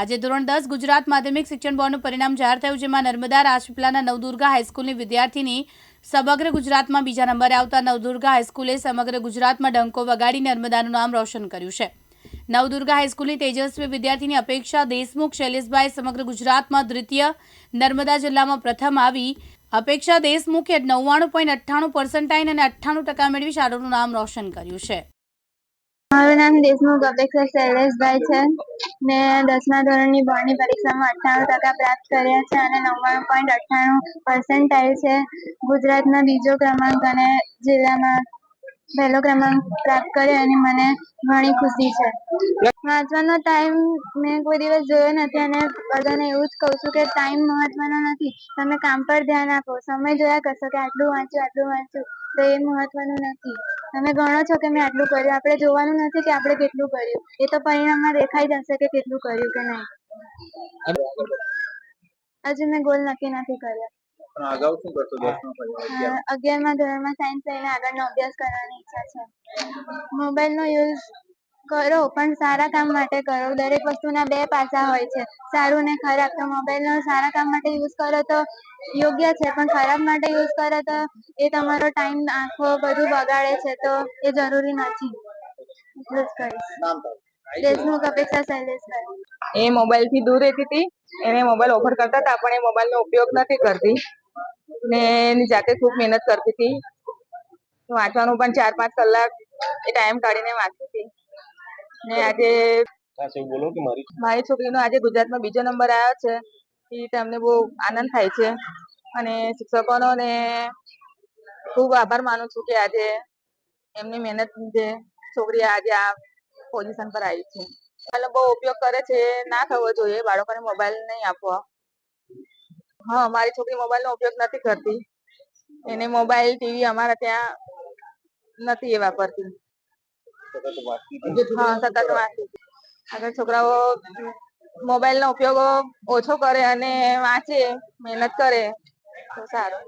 આજે ધોરણ દસ ગુજરાત માધ્યમિક શિક્ષણ બોર્ડનું પરિણામ જાહેર થયું, જેમાં નર્મદા રાજપીપલાના નવદુર્ગા હાઈસ્કૂલની વિદ્યાર્થીની સમગ્ર ગુજરાતમાં બીજા નંબરે આવતા નવદુર્ગા હાઈસ્કૂલે સમગ્ર ગુજરાતમાં ડંકો વગાડી નર્મદાનું નામ રોશન કર્યું છે. નવદુર્ગા હાઈસ્કૂલની તેજસ્વી વિદ્યાર્થીની અપેક્ષા દેશમુખ શૈલેષભાઈ સમગ્ર ગુજરાતમાં દ્વિતીય નર્મદા જિલ્લામાં પ્રથમ આવી. અપેક્ષા દેશમુખે નવ્વાણું પોઈન્ટ અઠ્ઠાણું પર્સન્ટાઇન અને અઠ્ઠાણું ટકા મેળવી શાળાનું નામ રોશન કર્યું છે. મારું નામ દેશમુખ અપેક્ષા શૈલેષભાઈ છે. મેં દસમા ધોરણની બોર્ડની પરીક્ષામાં અઠ્ઠાણું ટકા પ્રાપ્ત કર્યા છે અને નવ્વાણું પોઈન્ટ અઠ્ઠાણું પર્સન્ટાઇલ છે. ગુજરાતમાં બીજો ક્રમાંક અને જિલ્લામાં પહેલો ક્રમાંક પ્રાપ્ત કર્યો એની મને ઘણી ખુશી છે. વાંચવાનો ટાઈમ મેં કોઈ દિવસ જોયો નથી અને બધાને એવું જ કહું છું કે ટાઈમ મહત્વનો નથી. તમે કામ પર ધ્યાન આપો. સમય જોયા કરશો કે આટલું વાંચ્યું આટલું વાંચ્યું, તો એ મહત્વનું નથી. તમે ગણો છો કે મેં આટલું કર્યું? આપણે જોવાનું નથી કે આપણે કેટલું કર્યું. એ તો પરિણામમાં દેખાઈ જશે કે કેટલું કર્યું કે નહીં. હજુ મેં ગોલ નક્કી નથી કર્યો. અગાઉ શું કરતો? અગિયારમા? ધોરણમાં સાયન્સ લઈને આગળનો અભ્યાસ કરવાની ઈચ્છા છે. મોબાઈલનો યુઝ કરો, પણ સારા કામ માટે કરો. દરેક વસ્તુના બે પાસા હોય છે. સારું ને ખરાબ. તો મોબાઈલનો સારા કામ માટે યુઝ કરો તો યોગ્ય છે, પણ ખરાબ માટે યુઝ કરો તો એ તમારો ટાઈમ આખો બધું બગાડે છે, તો એ જરૂરી નથી. એટલું જ કહીશ દેશમુખ એ મોબાઈલથી દૂર રહેતી હતી. એને મોબાઈલ ઓફર કરતા હતા, પણ એ મોબાઈલ નો ઉપયોગ નથી કરતી. ને એની જાતે ખૂબ મહેનત કરતી હતી. વાંચવાનું પણ ચાર પાંચ કલાક એ ટાઈમ કાઢીને વાંચતી હતી. ને આજે બોલો કે મારી છોકરીનો આજે ગુજરાતમાં બીજો નંબર આવ્યો છે. એ તમને બહુ આનંદ થાય છે. અને શિક્ષકોનો ને ખૂબ આભાર માનું છું કે આજે એમની મહેનત લીધે છોકરી આજે આ પોઝિશન પર આવી છે. એટલે બહુ ઉપયોગ કરે છે ના થવો જોઈએ બાળકોને મોબાઈલ નહીં આપવો. હા મારી છોકરી મોબાઈલ નો ઉપયોગ નથી કરતી. એને મોબાઈલ ટીવી અમારા ત્યાં નથી એ વાપરતી. હા સતત વાંચે આગળ છોકરાઓ મોબાઈલ નો ઉપયોગ ઓછો કરે અને વાંચે મહેનત કરે તો સારું.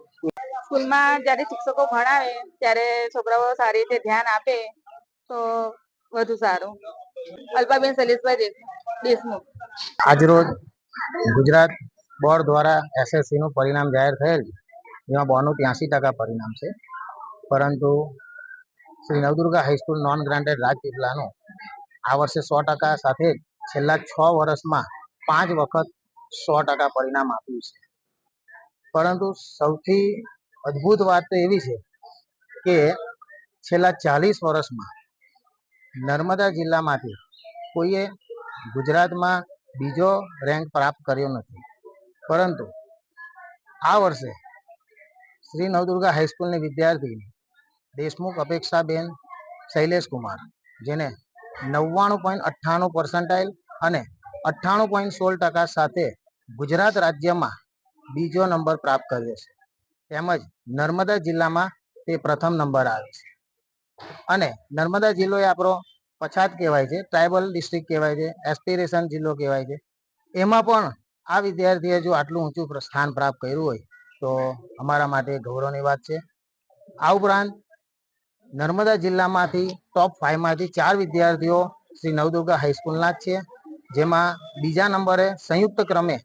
સ્કૂલમાં જ્યારે શિક્ષકો ભણાવે ત્યારે છોકરાઓ સારી રીતે ધ્યાન આપે તો વધુ સારું. અલ્પાબેન શૈલેષભાઈ દેશ- દેશમુખ. આજરોજ ગુજરાત બોર્ડ દ્વારા એસએસસી નું પરિણામ જાહેર થયેલ જેમાં બોર્ડનું ત્યાંસી ટકા પરિણામ છે. પરંતુ Shri Navdurga high school non granted રાજપીપળાનું આ વર્ષે સો ટકા સાથે છેલ્લા છ વર્ષમાં પાંચ વખત સો ટકા પરિણામ આપ્યું છે. પરંતુ સૌથી અદ્ભુત વાત તો એવી છે કે છેલ્લા ચાલીસ વર્ષમાં નર્મદા જિલ્લામાંથી કોઈએ ગુજરાતમાં બીજો રેન્ક પ્રાપ્ત કર્યો નથી. પરંતુ આ વર્ષે શ્રી નવદુર્ગા હાઈસ્કૂલની વિદ્યાર્થી દેશમુખ અપેક્ષાબેન શૈલેષ કુમાર, જેને નવ્વાણું પોઈન્ટ અઠ્ઠાણું પર્સન્ટાઇલ અને અઠ્ઠાણું પોઈન્ટ સોળ ટકા સાથે ગુજરાત રાજ્યમાં બીજો નંબર પ્રાપ્ત કર્યો છે. તેમજ નર્મદા જિલ્લામાં તે પ્રથમ નંબર આવે છે. અને નર્મદા જિલ્લો એ આપણો પછાત કહેવાય છે, ટ્રાઇબલ ડિસ્ટ્રિક્ટ કહેવાય છે, એસ્પિરેશન જિલ્લો કહેવાય છે. એમાં પણ આ વિદ્યાર્થીએ જો આટલું ઊંચું સ્થાન પ્રાપ્ત કર્યું હોય તો અમારા માટે ગૌરવની વાત છે. આ ઉપરાંત નર્મદા જિલ્લામાંથી ટોપ ફાઈવમાંથી ચાર વિદ્યાર્થીઓ શ્રી નવદુર્ગા હાઈસ્કૂલના જ છે. જેમાં બીજા નંબરે સંયુક્ત ક્રમે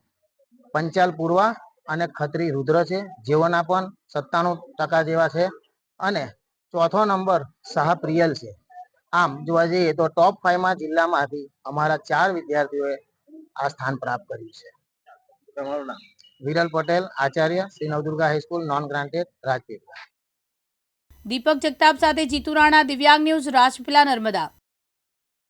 પંચાલ પૂર્વા અને ખત્રી રુદ્ર છે. જેઓના પણ સત્તાણું ટકા જેવા છે. અને ચોથો નંબર શાહ પ્રિયલ છે. આમ જોવા જઈએ તો ટોપ ફાઈવમાં જિલ્લામાંથી અમારા ચાર વિદ્યાર્થીઓએ આ સ્થાન પ્રાપ્ત કર્યું છે. તમારું નામ? Viral Patel Acharya Shri Navdurga high school non granted Rajpipla. Deepak Jagtap સાથે જીતુ રાણા દિવ્યાંગ ન્યૂઝ રાજપીલા નર્મદા.